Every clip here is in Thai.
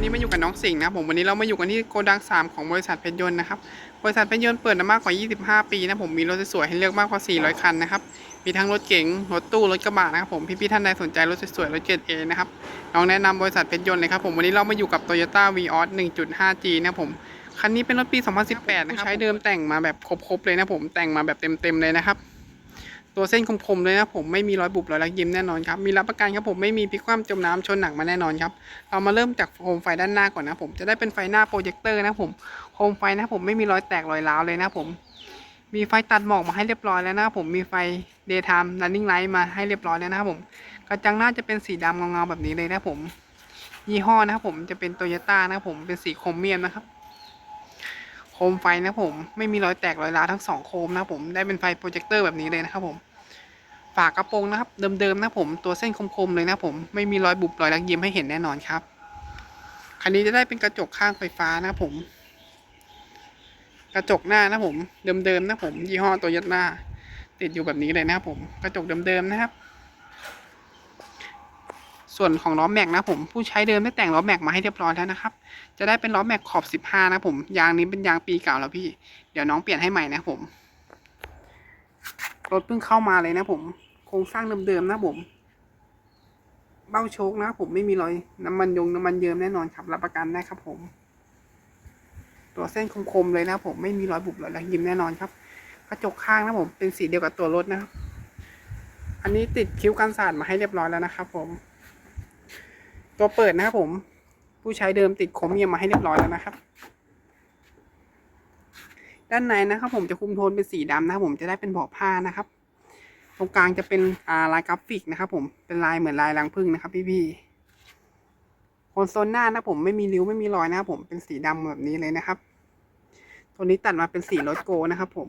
สิ่งนะครับผมวันนี้เรามาอยู่กันที่โกดัง 3 ของบริษัทเพชรยนต์นะครับบริษัทเพชรยนต์เปิดมามากกว่า 25 ปีนะผมมีรถสวยๆให้เลือกมากกว่า 400 คันนะครับมีทั้งรถเก๋งรถตู้รถกระบะนะครับผมพี่ๆท่านใดสนใจรถสวยๆรถเกรดเอนะครับลองแนะนำบริษัทเพชรยนต์เลยครับผมวันนี้เรามาอยู่กับ Toyota Vios 1.5G นะผมคันนี้เป็นรถปี 2018 นะครับใช้เดิมแต่งมาแบบครบๆเลยนะผมแต่งมาแบบเต็มๆเลยนะครับ ตัวเส้นคมๆเลยนะผมไม่มีรอยบุบรอยรักยิ้มแน่นอนครับมีรับประกันครับผมไม่มีพลิกคว่ำจมน้ำชนหนักมาแน่นอนครับเรามาเริ่มจากโคมไฟด้านหน้าก่อนนะผมจะได้เป็นไฟหน้าโปรเจคเตอร์นะผมโคมไฟนะผมไม่มีรอยแตกรอยร้าวเลยนะผมมีไฟตัดหมอกมาให้เรียบร้อยแล้วนะครับผมมีไฟ daytime running light มาให้เรียบร้อยแล้วนะครับผมกระจังหน้าจะเป็นสีดำเงาๆแบบนี้เลยนะผมยี่ห้อนะครับผมจะเป็นโตโยต้านะครับผมเป็นสีโครเมียมนะครับโคมไฟนะผมไม่มีรอยแตกรอยร้าวทั้งสองโคมนะผมได้เป็นไฟโปรเจคเตอร์แบบนี้เลยนะครับผม ฝากระโปรงนะครับเดิมๆนะผมตัวเส้นคมๆเลยนะผมไม่มีรอยบุบรอยรักยิ้มให้เห็นแน่นอนครับคันนี้จะได้เป็นกระจกข้างไฟฟ้านะผม กระจกหน้านะผม เดิมๆนะผม ยี่ห้อโตโยต้าติดอยู่แบบนี้เลยนะครับผม กระจกเดิมๆนะครับ ส่วนของล้อแม็กนะผม ผู้ใช้เดิมได้แต่งล้อแม็กมาให้เรียบร้อยแล้วนะครับ จะได้เป็นล้อแม็กขอบ 15 นะผม ยางนี้เป็นยางปีเก่าแล้วพี่ เดี๋ยวน้องเปลี่ยนให้ใหม่นะผม รถเพิ่งเข้ามาเลยนะผม โครงสร้างเดิมๆนะผม เบ้าโชคนะผมไม่มีรอยน้ำมันยงน้ำมันเยิมแน่นอนครับรับประกันได้ครับผม ตัวเส้นคมๆเลยนะผมไม่มีรอยบุบรอยรักยิ้มแน่นอนครับกระจกข้างนะผมเป็นสีเดียวกับตัวรถนะครับ อันนี้ติดคิ้วกันสาดมาให้เรียบร้อยแล้วนะครับผม ตัวเปิดนะครับผม ผู้ใช้เดิมติดโครเมียมมาให้เรียบร้อยแล้วนะครับ ด้านในนะครับผมจะคุมโทนเป็นสีดำนะครับผมจะได้เป็นเบาะผ้านะครับ ตรงกลางจะเป็นอ่าลายกราฟิกนะครับผมเป็นลายเหมือนลายรังผึ้งนะครับ พี่ๆโคนโซนหน้านะผมไม่มีริ้วไม่มีรอยนะครับผมเป็นสีดำแบบนี้เลยนะครับ ตัวนี้ตัดมาเป็นสีรถโกนะครับผม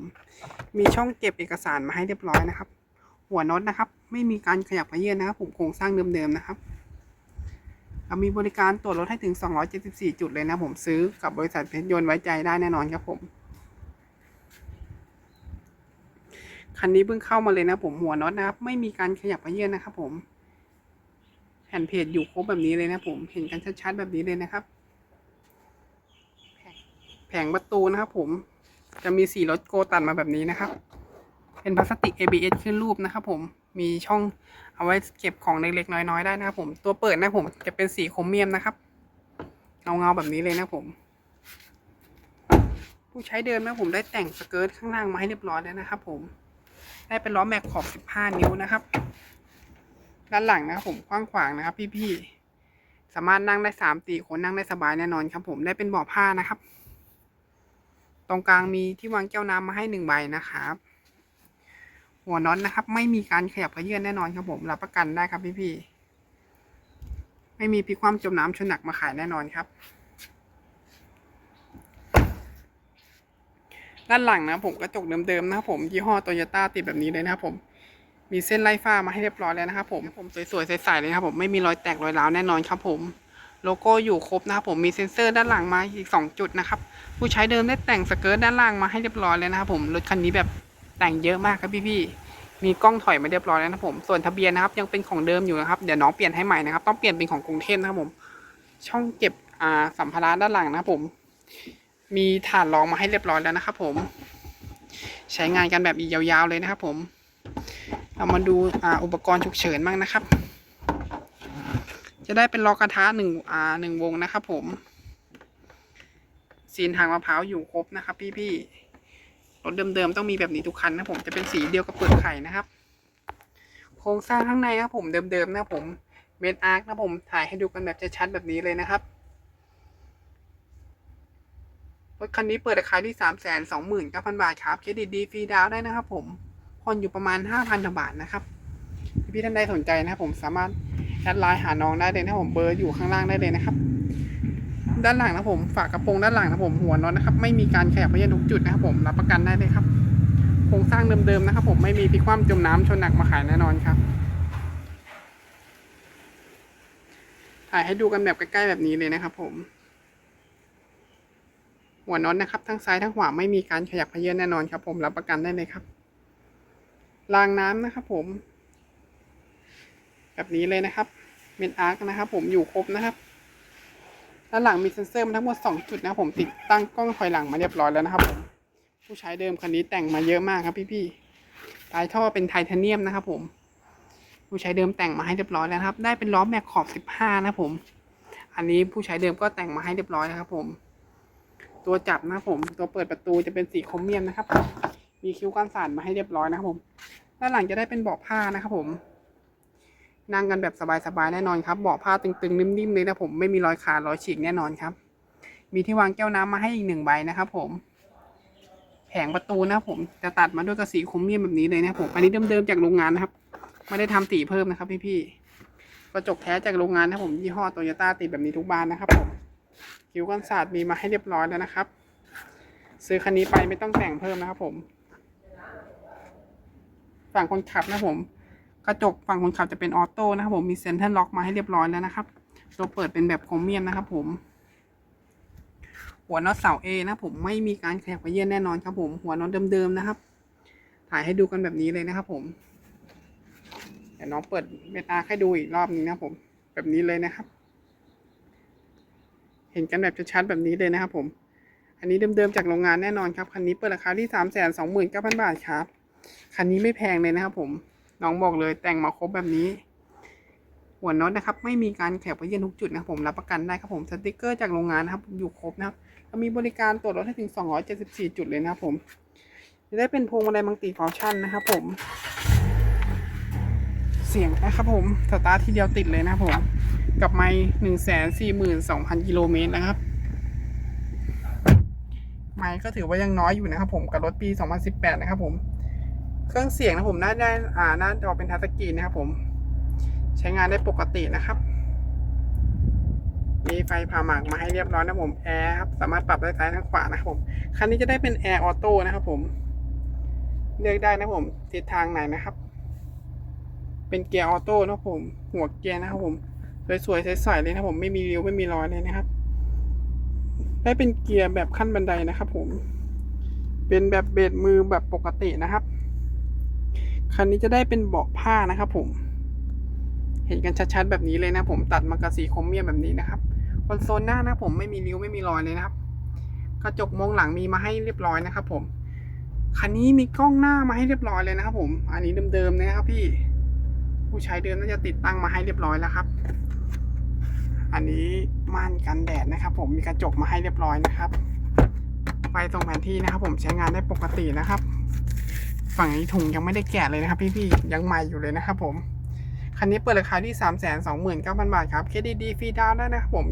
มีช่องเก็บเอกสารมาให้เรียบร้อยนะครับ หัวน็อตนะครับ ไม่มีการขยับขยื่นนะครับ ผมโครงสร้างเดิมๆนะครับเรามีบริการตรวจรถให้ถึง 274 จุดเลยนะผมซื้อกับบริษัทเพชรยนต์ไว้ใจได้แน่นอนครับผม คันนี้เพิ่งเข้ามาเลยนะผมหัวน็อตนะครับ ไม่มีการขยับขยื่นนะครับ ผมแผ่นเพจอยู่ครบแบบนี้เลยนะผมเห็นกันชัดๆแบบนี้เลยนะครับ แผงประตูนะครับ ผมจะมีสีรถโกตัดมาแบบนี้นะครับ เป็นพลาสติก ABS ขึ้นรูปนะครับ ผมมีช่องเอาไว้เก็บของเล็กๆน้อยๆได้นะครับ ผม ตัวเปิดนะผมจะเป็นสีโครเมียมนะครับเงาๆแบบนี้เลยนะผม ผู้ใช้เดิมนะผมได้แต่งสเกิร์ตข้างล่างมาให้เรียบร้อยแล้วนะครับ ผม ได้เป็นล้อแม็กขอบ 15 นิ้วนะครับ ด้านหลังนะครับผมกว้างขวางนะครับ พี่ๆ สามารถนั่งได้สามตีคนนั่งได้สบายแน่นอนครับผมได้เป็นเบาะผ้านะครับ ตรงกลางมีที่วางแก้วน้ำมาให้หนึ่งใบนะครับ หัวน็อตนะครับ ไม่มีการขยับขยื่นแน่นอนครับผมรับประกันได้ครับพี่ๆ ไม่มีพลิกความจมน้ำชนหนักมาขายแน่นอนครับ ด้านหลังนะผมกระจกเดิมๆนะครับผมยี่ห้อโตโยต้าติดแบบนี้เลยนะครับผมมีเส้นไล่ฟ้ามาให้เรียบร้อยแล้วนะครับผมผมสวยๆใสๆเลยครับผมไม่มีรอยแตกรอยร้าวแน่นอนครับผมโลโก้อยู่ครบนะครับผมมีเซ็นเซอร์ด้านหลังมาอีก 2 จุดนะครับผู้ใช้เดิมได้แต่งสเกิร์ตด้านล่างมาให้เรียบร้อยเลยนะครับผมรถคันนี้แบบแต่งเยอะมากครับพี่ๆมีกล้องถอยมาเรียบร้อยแล้วนะผมส่วนทะเบียนนะครับยังเป็นของเดิมอยู่นะครับเดี๋ยวน้องเปลี่ยนให้ใหม่นะครับต้องเปลี่ยนเป็นของกรุงเทพนะครับผมช่องเก็บอ่าสัมภาระด้านหลังนะครับผม มีฐานรองมาให้เรียบร้อยแล้วนะครับผม ใช้งานกันแบบอีกยาวๆเลยนะครับผม เรามาดูอ่าอุปกรณ์ฉุกเฉินบ้างนะครับ จะได้เป็นล้อกระทะหนึ่งอ่าหนึ่งวงนะครับผมซีนทางมะพร้าวอยู่ครบนะครับ พี่ๆรถเดิมๆต้องมีแบบนี้ทุกคันนะผมจะเป็นสีเดียวกับเปลือกไข่นะครับ โครงสร้างข้างในครับผมเดิมๆนะผมเมดอาร์คนะผมถ่ายให้ดูกันแบบชัดๆแบบนี้เลยนะครับ รถคันนี้เปิดราคาที่สามแสนสองหมื่นเก้าพันบาทครับ เครดิตดีฟรีดาวน์ได้นะครับผมผ่อนอยู่ประมาณห้าพันบาทนะครับ พี่ๆท่านใดสนใจนะครับผมสามารถแอดไลน์หาน้องได้เลยนะผมเบอร์อยู่ข้างล่างได้เลยนะครับ ด้านหลังนะผมฝากกระโปรงด้านหลังนะผมหัวน็อตนะครับ ไม่มีการขยับเขยื้นทุกจุดนะครับผมรับประกันได้เลยครับโครงสร้างเดิมๆนะครับ ผมไม่มีพลิกคว่ำจมน้ำชนหนักมาขายแน่นอนครับถ่ายให้ดูกันแบบใกล้ๆแบบนี้เลยนะครับผม หัวน็อตนะครับ ทั้งซ้ายทั้งขวาไม่มีการขยับเขยื้อนแน่นอนครับ ผมรับประกันได้เลยครับรางน้ำนะครับ ผม แบบนี้เลยนะครับเมนอาร์คนะครับ ผมอยู่ครบนะครับด้านหลังมีเซ็นเซอร์มาทั้งหมด 2 จุดนะผมติดตั้งกล้องถอยหลังมาเรียบร้อยแล้วนะครับผมผู้ใช้เดิมคันนี้แต่งมาเยอะมากครับพี่ๆปลายท่อเป็นไทเทเนียมนะครับ ผม ผู้ใช้เดิมแต่งมาให้เรียบร้อยแล้วครับ ได้เป็นล้อแม็กขอบ 15 นะครับผม อันนี้ผู้ใช้เดิมก็แต่งมาให้เรียบร้อยนะครับผม ตัวจับนะครับผม ตัวเปิดประตูจะเป็นสีโครเมียมนะครับ มีคิ้วกันสานมาให้เรียบร้อยนะครับผมด้านหลังจะได้เป็นเบาะผ้านะครับผม นั่งกันแบบสบายๆแน่นอนครับเบาะผ้าตึงๆนิ่มๆเลยนะผมไม่มีรอยขาดรอยฉีกแน่นอนครับ มีที่วางแก้วน้ำมาให้อีกหนึ่งใบนะครับ ผมแผงประตูนะผมจะตัดมาด้วยกระสีโครเมียมแบบนี้เลยนะผมอันนี้เดิมๆจากโรงงานนะครับ ไม่ได้ทำสีเพิ่มนะครับพี่ๆกระจกแท้จากโรงงานนะผมยี่ห้อโตโยต้าติดแบบนี้ทุกบานนะครับผม คิ้วกันศาสตร์มีมาให้เรียบร้อยแล้วนะครับ ซื้อคันนี้ไปไม่ต้องแต่งเพิ่มนะครับผม ฝั่งคนขับนะผม กระจกฝั่งคนขับจะเป็นออโต้นะครับผมมีเซ็นทรัลล็อกมาให้เรียบร้อยแล้วนะครับ ตัวเปิดเป็นแบบโครเมียมนะครับผม หัวน็อตเสา A นะผมไม่มีการแขกไปเยี่ยนแน่นอนครับผม หัวน็อตเดิมๆนะครับ ถ่ายให้ดูกันแบบนี้เลยนะครับผมเดี๋ยวน้องเปิดเมตาให้ดูอีกรอบนึงนะครับผม แบบนี้เลยนะครับ เห็นกันแบบชัดๆแบบนี้เลยนะครับผม อันนี้เดิมๆจากโรงงานแน่นอนครับ คันนี้เปิดราคาที่สามแสนสองหมื่นเก้าพันบาทครับ คันนี้ไม่แพงเลยนะครับผม น้องบอกเลยแต่งมาครบแบบนี้ หัวน็อตนะครับ ไม่มีการแขกไปเยี่ยนทุกจุดนะครับผม รับประกันได้ครับผม สติกเกอร์จากโรงงานนะครับ อยู่ครบนะครับมีบริการตรวจรถให้ถึง 274 จุดเลยนะครับผม จะได้เป็นพวงมาลัยมังติฟังชั่นนะครับผม เสียงนะครับผม สตาร์ททีเดียวติดเลยนะครับผม กับไมค์หนึ่งแสนสี่หมื่นสองพันกิโลเมตรนะครับ ไมค์ก็ถือว่ายังน้อยอยู่นะครับผมกับรถปี 2018 นะครับผมเครื่องเสียงนะผมน่าได้อ่าหน้าจอเป็นทัชสกรีนนะครับผม ใช้งานได้ปกตินะครับ มีไฟผ่าหมากมาให้เรียบร้อยนะผมแอร์ครับสามารถปรับได้ซ้ายทั้งขวานะครับผมคันนี้จะได้เป็นแอร์ออโต้นะครับผม เลือกได้นะผมทิศทางไหนนะครับ เป็นเกียร์ออโต้นะครับผม หัวเกียร์นะครับผม สวยๆใสๆเลยนะครับผมไม่มีริ้วไม่มีรอยเลยนะครับ ได้เป็นเกียร์แบบขั้นบันไดนะครับ ผม เป็นแบบเบรดมือแบบปกตินะครับคันนี้จะได้เป็นเบาะผ้านะครับผม เห็นกันชัดๆแบบนี้เลยนะผมตัดมากระสีครเมียแบบนี้นะครับบนโซนหน้านะผมไม่มีริ้วไม่มีรอยเลยนะครับ กระจกมองหลังมีมาให้เรียบร้อยนะครับ ผม คันนี้มีกล้องหน้ามาให้เรียบร้อยเลยนะครับ ผม อันนี้เดิมๆนะครับพี่ ผู้ใช้เดิมน่าจะติดตั้งมาให้เรียบร้อยแล้วครับ อันนี้ม่านกันแดดนะครับ ผมมีกระจกมาให้เรียบร้อยนะครับไฟตรงแผนที่นะครับ ผมใช้งานได้ปกตินะครับ ฝั่งนี้ถุงยังไม่ได้แกะเลยนะครับ พี่ๆยังใหม่อยู่เลยนะครับ ผมคันนี้เปิดราคาที่ 3 2 9 0 0 0 บาทครับ KDD ฟรีดาวน์ได้นะครับผม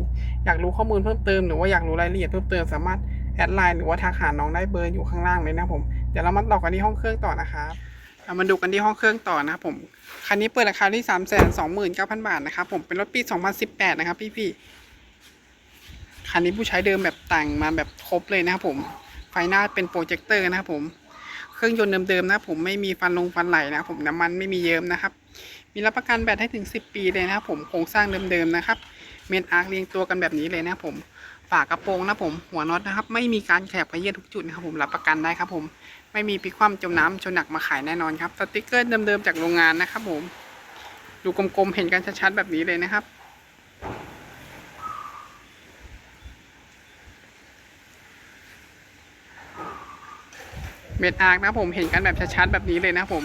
อยากรู้ข้อมูลเพิ่มเติมหรือว่าอยากรู้รายละเอียดเพิ่มเติมสามารถแอดไลน์หรือว่าทักหาน้องได้เบอร์อยู่ข้างล่างเลยนะครับผมเดี๋ยวเรามาต่อกันที่ห้องเครื่องต่อนะครับ เรามาดูกันที่ห้องเครื่องต่อนะครับผม คันนี้เปิดราคาที่3 2 9 0 0 0บาทนะครับผมเป็นรถปี2018นะครับพี่ๆคันนี้ผู้ใช้เดิมแบบแต่งมาแบบครบเลยนะครับผม ไฟหน้าเป็นโปรเจคเตอร์นะครับผม เครื่องยนต์เดิมๆนะครับผมไม่มีฟันลงฟันไหลนะครับผมน้ำมันไม่มีเยิ้มนะครับ มีรับประกันแบตให้ถึง 10 ปีเลยนะครับผม โครงสร้างเดิมๆนะครับ เมนอาร์คเรียงตัวกันแบบนี้เลยนะครับผม ฝากระโปรงนะผมหัวน็อตนะครับ ไม่มีการแขกไปเยี่ยทุกจุดนะครับผมรับประกันได้ครับผมไม่มีพลิกคว่ำจมน้ำชนหนักมาขายแน่นอนครับสติกเกอร์เดิมๆจากโรงงานนะครับผมดูกลมๆเห็นกันชัดๆแบบนี้เลยนะครับเม็ดอาร์คนะผมเห็นกันแบบชัดๆแบบนี้เลยนะครับผม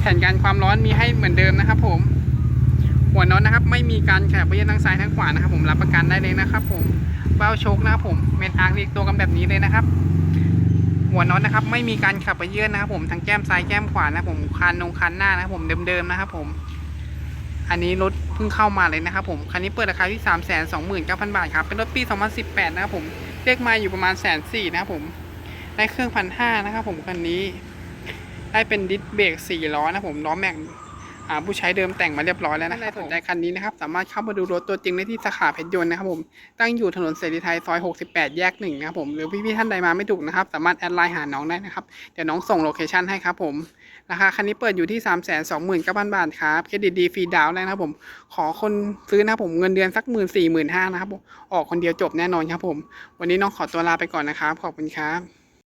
แผ่นกันความร้อนมีให้เหมือนเดิมนะครับ ผม หัวน็อตนะครับ ไม่มีการแขกไปเยี่ยทั้งซ้ายทั้งขวานะครับ ผมรับประกันได้เลยนะครับ ผม เบ้าโชคนะครับผมเม็ดอาร์คเรียกตัวกันแบบนี้เลยนะครับ หัวน็อตนะครับ ไม่มีการขับไปเยื่อนนะครับผมทั้งแก้มซ้ายแก้มขวานะครับผมคันนงคันหน้านะครับผมเดิมๆนะครับผมอันนี้รถเพิ่งเข้ามาเลยนะครับผมคันนี้เปิดราคาที่3 2 9 0 0 0 บาทครับเป็นรถปี 2018 นะครับผมเรียกมาอยู่ประมาณแสนสี่นะครับผมได้เครื่องพันห้านะครับผมคันนี้ ได้เป็นดิสเบรกสี่ล้อนะผมล้อแม็ก ผู้ใช้เดิมแต่งมาเรียบร้อยแล้วนะครับสนใจคันนี้นะครับ สามารถเข้ามาดูรถตัวจริงได้ที่สาขาเพชรยนต์นะครับผมตั้งอยู่ถนนเสรีไทยซอย 68 แยกหนึ่งนะครับผมหรือพี่ๆท่านใดมาไม่ถูกนะครับ สามารถแอดไลน์หาน้องได้นะครับเดี๋ยวน้องส่งโลเคชั่นให้ครับผมราคาคันนี้เปิดอยู่ที่ 3 2 9 0 0 0 บาทครับเครดิตดีฟรีดาวน์เลยนะครับผม ขอคนซื้อนะครับผมเงินเดือนสักหมื่นสี่หมื่นห้านะครับผมออกคนเดียวจบแน่นอนครับผม วันนี้น้องขอตัวลาไปก่อนนะครับ ขอบคุณครับ